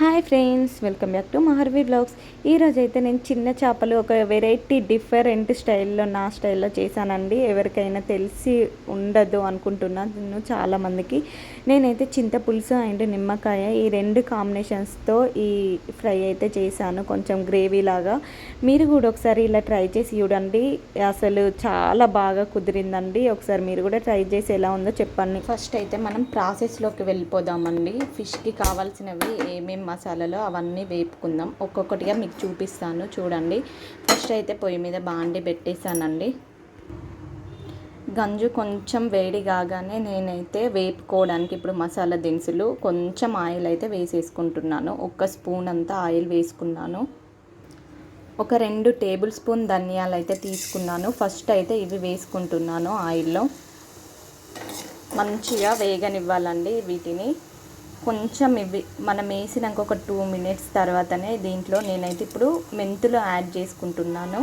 Hi friends welcome back to Maharvi blogs ఈరోజు అయితే నేను చిన్న చేపలు ఒక వెరైటీ డిఫరెంట్ స్టైల్లో నా స్టైల్లో చేశానండి. ఎవరికైనా తెలిసి ఉండదు అనుకుంటున్నాను చాలామందికి నేనైతే చింతపులుసు అండ్ నిమ్మకాయ ఈ రెండు కాంబినేషన్స్తో ఈ ఫ్రై అయితే చేశాను కొంచెం గ్రేవీ లాగా. మీరు కూడా ఒకసారి ఇలా ట్రై చేసి చూడండి. అసలు చాలా బాగా కుదిరిందండి. ఒకసారి మీరు కూడా ట్రై చేసి ఎలా ఉందో చెప్పండి. ఫస్ట్ అయితే మనం ప్రాసెస్లోకి వెళ్ళిపోదామండి. ఫిష్కి కావాల్సినవి ఏమేమి మసాలాలో అవన్నీ వేపుకుందాం. ఒక్కొక్కటిగా మీకు చూపిస్తాను. చూడండి. ఫస్ట్ అయితే పొయ్యి మీద బాండి పెట్టేశానండి. గంజు కొంచెం వేడి కాగానే నేనైతే వేపుకోవడానికి ఇప్పుడు మసాలా దినుసులు కొంచెం ఆయిల్ అయితే వేసేసుకుంటున్నాను. ఒక స్పూన్ అంతా ఆయిల్ వేసుకున్నాను. ఒక రెండు టేబుల్ స్పూన్ ధనియాలు అయితే తీసుకున్నాను. ఫస్ట్ అయితే ఇవి వేసుకుంటున్నాను ఆయిల్లో. మంచిగా వేగనివ్వాలండి వీటిని. కొంచెం ఇవి మనం వేసినాక ఒక టూ మినిట్స్ తర్వాతనే దీంట్లో నేనైతే ఇప్పుడు మెంతులు యాడ్ చేసుకుంటున్నాను.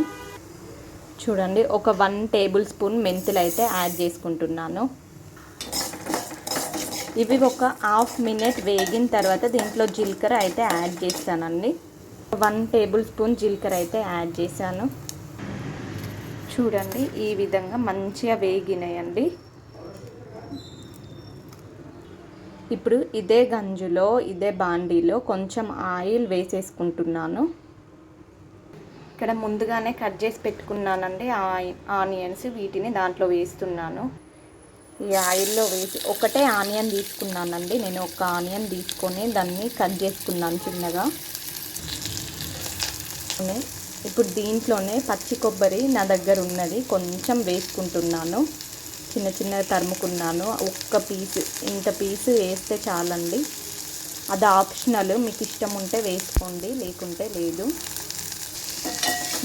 చూడండి ఒక వన్ టేబుల్ స్పూన్ మెంతులు అయితే యాడ్ చేసుకుంటున్నాను. ఇవి ఒక హాఫ్ మినిట్ వేగిన తర్వాత దీంట్లో జీలకర్ర అయితే యాడ్ చేస్తానండి. వన్ టేబుల్ స్పూన్ జీలకర్ర అయితే యాడ్ చేశాను. చూడండి ఈ విధంగా మంచిగా వేగినాయండి. ఇప్పుడు ఇదే గంజులో ఇదే బాండీలో కొంచెం ఆయిల్ వేసేసుకుంటున్నాను. ఇక్కడ ముందుగానే కట్ చేసి పెట్టుకున్నానండి ఆనియన్స్ వీటిని దాంట్లో వేస్తున్నాను. ఈ ఆయిల్లో వేసి ఒకటే ఆనియన్ తీసుకున్నానండి. నేను ఒక ఆనియన్ తీసుకొని దాన్ని కట్ చేసుకున్నాను చిన్నగా. ఇప్పుడు దీంట్లోనే పచ్చి కొబ్బరి నా దగ్గర ఉన్నది కొంచెం వేసుకుంటున్నాను. చిన్న చిన్న తరుముకున్నాను. ఒక్క పీసు ఇంత పీసు వేస్తే చాలండి. అది ఆప్షనల్ మీకు ఇష్టం ఉంటే వేసుకోండి లేకుంటే లేదు.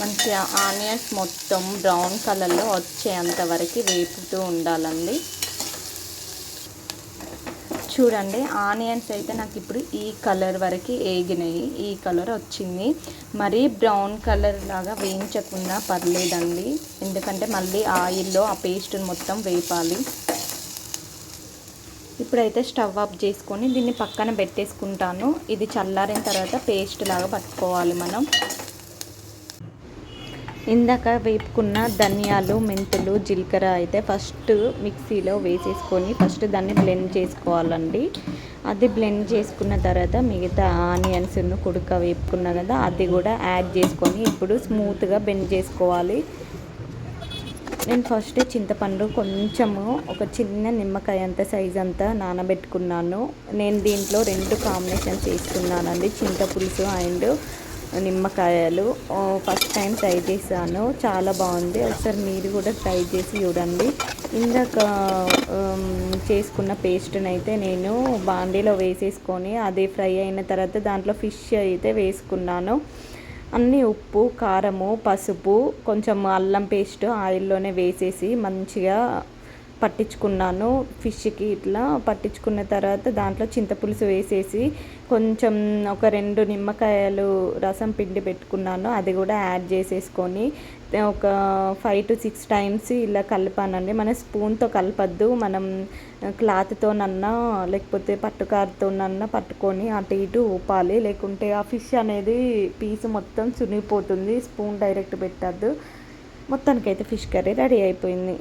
మంచిగా ఆనియన్స్ మొత్తం బ్రౌన్ కలర్లో వచ్చేంత వరకు వేపుతూ ఉండాలండి. చూడండి ఆనియన్స్ అయితే నాకు ఇప్పుడు ఈ కలర్ వరకు ఏగినాయి. ఈ కలర్ వచ్చింది. మరీ బ్రౌన్ కలర్ లాగా వేయించకుండా పర్లేదండి. ఎందుకంటే మళ్ళీ ఆయిల్లో ఆ పేస్ట్ని మొత్తం వేపాలి. ఇప్పుడైతే స్టవ్ ఆఫ్ చేసుకొని దీన్ని పక్కన పెట్టేసుకుంటాను. ఇది చల్లారిన తర్వాత పేస్ట్ లాగా పట్టుకోవాలి మనం. ఇందాక వేపుకున్న ధనియాలు మెంతులు జీలకర్ర అయితే ఫస్ట్ మిక్సీలో వేసేసుకొని ఫస్ట్ దాన్ని బ్లెండ్ చేసుకోవాలండి. అది బ్లెండ్ చేసుకున్న తర్వాత మిగతా ఆనియన్స్ను కుడుక వేపుకున్న కదా అది కూడా యాడ్ చేసుకొని ఇప్పుడు స్మూత్గా బెండ్ చేసుకోవాలి. నేను ఫస్ట్ చింతపండు కొంచెము ఒక చిన్న నిమ్మకాయ అంత సైజ్ అంతా నానబెట్టుకున్నాను. నేను దీంట్లో రెండు కాంబినేషన్స్ వేసుకున్నానండి చింతపులుసు అండ్ నిమ్మకాయలు. ఫస్ట్ టైం ట్రై చేశాను. చాలా బాగుంది. ఒకసారి మీరు కూడా ట్రై చేసి చూడండి. ఇందాక చేసుకున్న పేస్ట్ని అయితే నేను బాండీలో వేసేసుకొని అది ఫ్రై అయిన తర్వాత దాంట్లో ఫిష్ అయితే వేసుకున్నాను. అన్నీ ఉప్పు కారము పసుపు కొంచెం అల్లం పేస్ట్ ఆయిల్లోనే వేసేసి మంచిగా పట్టించుకున్నాను. ఫిష్కి ఇట్లా పట్టించుకున్న తర్వాత దాంట్లో చింతపులుసు వేసేసి కొంచెం ఒక రెండు నిమ్మకాయలు రసం పిండి పెట్టుకున్నాను. అది కూడా యాడ్ చేసేసుకొని ఒక ఫైవ్ టు సిక్స్ టైమ్స్ ఇలా కలిపానండి. మన స్పూన్తో కలపద్దు. మనం క్లాత్తోనన్నా లేకపోతే పట్టుకారుతోనన్నా పట్టుకొని అటు ఇటు ఊపాలి. లేకుంటే ఆ ఫిష్ అనేది పీస్ మొత్తం చునిగిపోతుంది స్పూన్ డైరెక్ట్ పెట్టద్దు. మొత్తానికైతే ఫిష్ కర్రీ రెడీ అయిపోయింది.